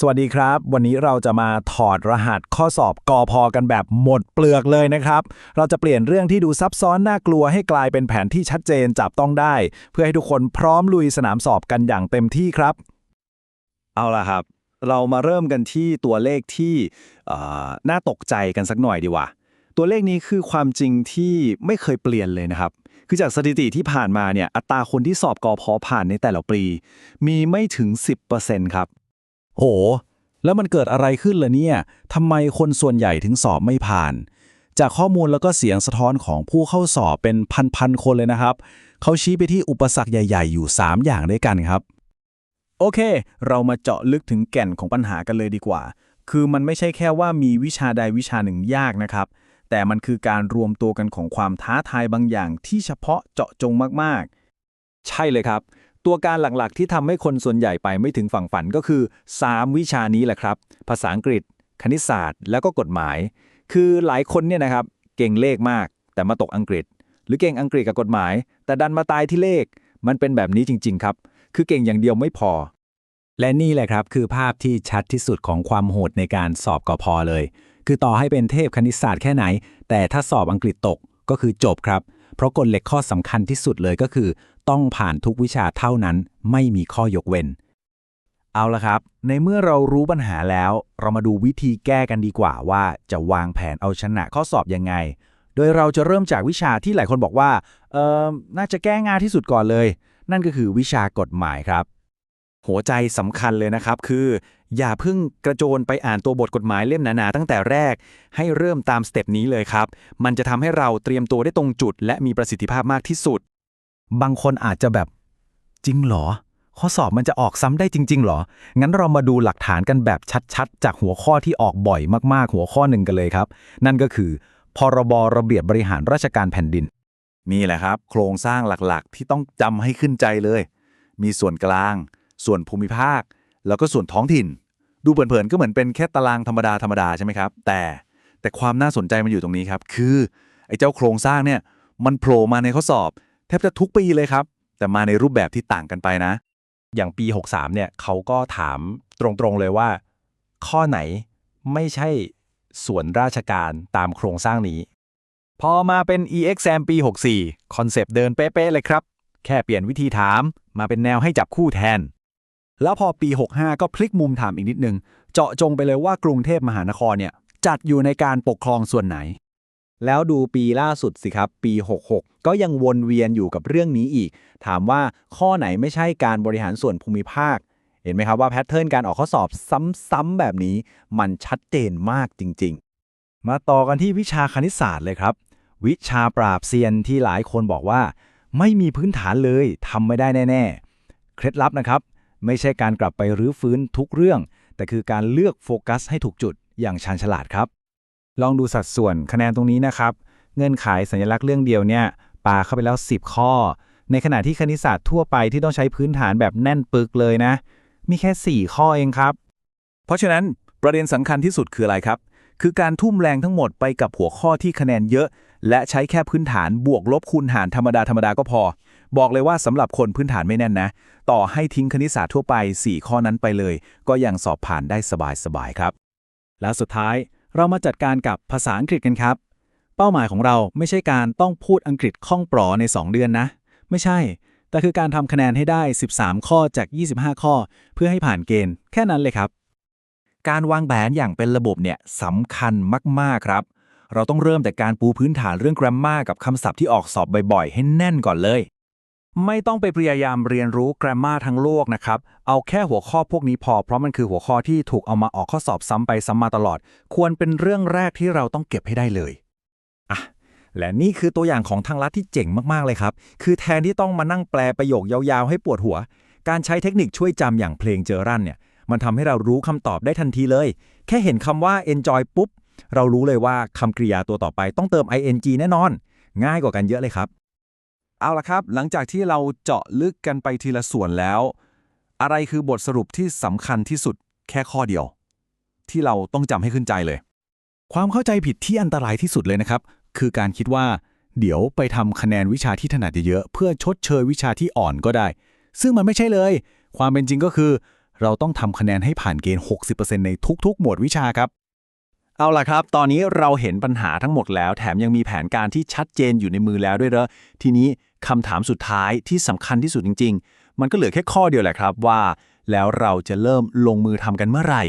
สวัสดีครับ วันนี้เราจะมาถอดรหัสข้อสอบกอพอกันแบบหมดเปลือกเลยนะครับ เราจะเปลี่ยนเรื่องที่ดูซับซ้อนน่ากลัวให้กลายเป็นแผนที่ชัดเจนจับต้องได้ เพื่อให้ทุกคนพร้อมลุยสนามสอบกันอย่างเต็มที่ครับ เอาล่ะครับ เรามาเริ่มกันที่ตัวเลขที่เอ่อน่าตกใจกันสักหน่อยดีกว่า ตัวเลขนี้คือความจริงที่ไม่เคยเปลี่ยนเลยนะครับ คือจากสถิติที่ผ่านมาเนี่ยอัตราคนที่สอบกอพอผ่านในแต่ละปี มีไม่ถึง 10%ครับ โห แล้วมันเกิดอะไรขึ้นล่ะเนี่ยทำไมคนส่วนใหญ่ถึงสอบไม่ผ่าน จากข้อมูลแล้วก็เสียงสะท้อนของผู้เข้าสอบเป็นพันๆคนเลยนะครับ เขาชี้ไปที่อุปสรรคใหญ่ ๆ อยู่ 3 อย่างด้วยกันครับ โอเค เรามาเจาะลึกถึงแก่นของปัญหากันเลยดีกว่า คือมันไม่ใช่แค่ว่ามีวิชาใดวิชาหนึ่งยากนะครับ แต่มันคือการรวมตัวกันของความท้าทายบางอย่างที่เฉพาะเจาะจงมากๆ ใช่เลยครับ ตัวการหลักๆ ที่ทำให้คนส่วนใหญ่ไปไม่ถึงฝั่งฝันก็คือ 3 วิชานี้แหละครับ ภาษาอังกฤษ คณิตศาสตร์ แล้วก็กฎหมาย คือหลายคนเนี่ยนะครับเก่งเลขมาก แต่มาตกอังกฤษ หรือเก่งอังกฤษกับกฎหมาย แต่ดันมาตายที่เลข มันเป็นแบบนี้จริง ๆ ครับ คือเก่งอย่างเดียวไม่พอ และนี่แหละครับคือภาพที่ชัดที่สุดของความโหดในการสอบกอพอเลย คือต่อให้เป็นเทพคณิตศาสตร์แค่ไหน แต่ถ้าสอบอังกฤษตกก็คือจบครับ เพราะกฎเหล็กข้อสำคัญที่สุดเลยก็คือ ต้องผ่านทุกวิชาเท่านั้น ไม่มีข้อยกเว้น เอาละครับ ในเมื่อเรารู้ปัญหาแล้ว เรามาดูวิธีแก้กันดีกว่าว่าจะวางแผนเอาชนะข้อสอบยังไง โดยเราจะเริ่มจากวิชาที่หลายคนบอกว่า เออน่าจะแก้ง่ายที่สุดก่อนเลย นั่นก็คือวิชากฎหมายครับ หัวใจสำคัญเลยนะครับคือ อย่าเพิ่งกระโจนไปอ่านตัวบทกฎหมายเล่มหนาๆตั้งแต่แรก ให้เริ่มตามสเต็ปนี้เลยครับ มันจะทำให้เราเตรียมตัวได้ตรงจุด และมีประสิทธิภาพมากที่สุด บางคนอาจจะแบบ จริงเหรอ ข้อสอบมันจะออกซ้ำได้จริง ๆ เหรอ งั้นเรามาดูหลักฐานกันแบบชัดๆ จากหัวข้อที่ออกบ่อยมากๆ หัวข้อหนึ่งกันเลยครับ นั่นก็คือ พรบระเบียบบริหารราชการแผ่นดิน นี่แหละครับ โครงสร้างหลักๆ ที่ต้องจำให้ขึ้นใจเลย มีส่วนกลาง ส่วนภูมิภาค แล้วก็ส่วนท้องถิ่น ดูเผินๆก็เหมือนเป็นแค่ตารางธรรมดาธรรมดาใช่ไหมครับ แต่แต่ความน่าสนใจมันอยู่ตรงนี้ครับ คือไอ้เจ้าโครงสร้างเนี่ยมันโผล่มาในข้อสอบ แทบจะทุกปีเลยครับ แต่มาในรูปแบบที่ต่างกันไปนะ อย่างปี 63เนี่ยเขาก็ถามตรงๆเลยว่า ข้อไหนไม่ใช่ส่วนราชการตามโครงสร้างนี้ พอมาเป็น EXAM ปี 64 คอนเซปต์เดินเป๊ะๆเลยครับ แค่เปลี่ยนวิธีถามมาเป็นแนวให้จับคู่แทน แล้วพอปี 65 ก็พลิกมุมถามอีกนิดนึง เจาะจงไปเลยว่ากรุงเทพมหานครเนี่ยจัดอยู่ในการปกครองส่วนไหน แล้วดูปีล่าสุดสิครับ ปี 66 ก็ยังวนเวียนอยู่กับเรื่องนี้อีก ถามว่าข้อไหนไม่ใช่การบริหารส่วนภูมิภาค เห็นไหมครับว่าแพทเทิร์นการออกข้อสอบซ้ำๆแบบนี้ มันชัดเจนมากจริง ๆ มาต่อกันที่วิชาคณิตศาสตร์เลยครับ วิชาปราบเซียนที่หลายคนบอกว่า ไม่มีพื้นฐานเลยทำไม่ได้แน่ ๆ เคล็ดลับนะครับ ไม่ใช่การกลับไปรื้อฟื้นทุกเรื่อง แต่คือการเลือกโฟกัสให้ถูกจุดอย่างชาญฉลาดครับ ลองดูสัดส่วนคะแนนตรงนี้นะครับ เงื่อนไขสัญลักษณ์เรื่องเดียวเนี่ยปาเข้าไปแล้ว 10 ข้อ ในขณะที่คณิตศาสตร์ทั่วไปที่ต้องใช้พื้นฐานแบบแน่นปึกเลยนะ มีแค่ 4 ข้อเองครับ เพราะฉะนั้นประเด็นสำคัญที่สุดคืออะไรครับ คือการทุ่มแรงทั้งหมดไปกับหัวข้อที่คะแนนเยอะ และใช้แค่พื้นฐานบวกลบคูณหารธรรมดาธรรมดาก็พอ บอกเลยว่าสำหรับคนพื้นฐานไม่แน่นนะ ต่อให้ทิ้งคณิตศาสตร์ทั่วไป 4 ข้อนั้นไปเลย ก็ยังสอบผ่านได้สบายๆครับ และสุดท้ายเรามาจัดการกับภาษาอังกฤษกันครับ เป้าหมายของเราไม่ใช่การต้องพูดอังกฤษคล่องปลอใน 2 เดือนนะ ไม่ใช่ แต่คือการทำคะแนนให้ได้ 13 ข้อจาก 25 ข้อ เพื่อให้ผ่านเกณฑ์แค่นั้นเลยครับ การวางแผนอย่างเป็นระบบเนี่ยสำคัญมากๆครับ เราต้องเริ่มแต่การปูพื้นฐานเรื่อง grammar กับคำศัพท์ที่ออกสอบบ่อยๆ ให้แน่นก่อนเลย ไม่ต้องไปพยายามเรียนรู้ grammar ทั้งโลกนะครับ เอาแค่หัวข้อพวกนี้พอ เพราะมันคือหัวข้อที่ถูกเอามาออกข้อสอบซ้ำไปซ้ำมาตลอด ควรเป็นเรื่องแรกที่เราต้องเก็บให้ได้เลยอะและนี่คือตัวอย่างของทางลัดที่เจ๋งมากๆเลยครับ คือแทนที่ต้องมานั่งแปลประโยคยาวๆ ให้ปวดหัว การใช้เทคนิคช่วยจำอย่างเพลงเจอรันเนี่ย มันทำให้เรารู้คำตอบได้ทันทีเลย แค่เห็นคำว่า enjoy ปุ๊บ เรารู้เลยว่าคำกริยาตัวต่อไปต้องเติม ing แน่นอน ง่ายกว่ากันเยอะเลยครับ เอาละครับ หลังจากที่เราเจาะลึกกันไปทีละส่วนแล้ว อะไรคือบทสรุปที่สำคัญที่สุดแค่ข้อเดียว ที่เราต้องจำให้ขึ้นใจเลย ความเข้าใจผิดที่อันตรายที่สุดเลยนะครับ คือการคิดว่า เดี๋ยวไปทำคะแนนวิชาที่ถนัดเยอะๆเพื่อชดเชยวิชาที่อ่อนก็ได้ ซึ่งมันไม่ใช่เลย ความเป็นจริงก็คือ เราต้องทำคะแนนให้ผ่านเกณฑ์ 60%ในทุกๆ หมวดวิชาครับเอาล่ะครับ ตอนนี้เราเห็นปัญหาทั้งหมดแล้ว แถมยังมีแผนการที่ชัดเจนอยู่ในมือแล้วด้วยเหรอทีนี้ คำถามสุดท้ายที่สำคัญที่สุดจริง ๆ มันก็เหลือแค่ข้อเดียวแหละครับว่า แล้วเราจะเริ่มลงมือทำกันเมื่อไหร่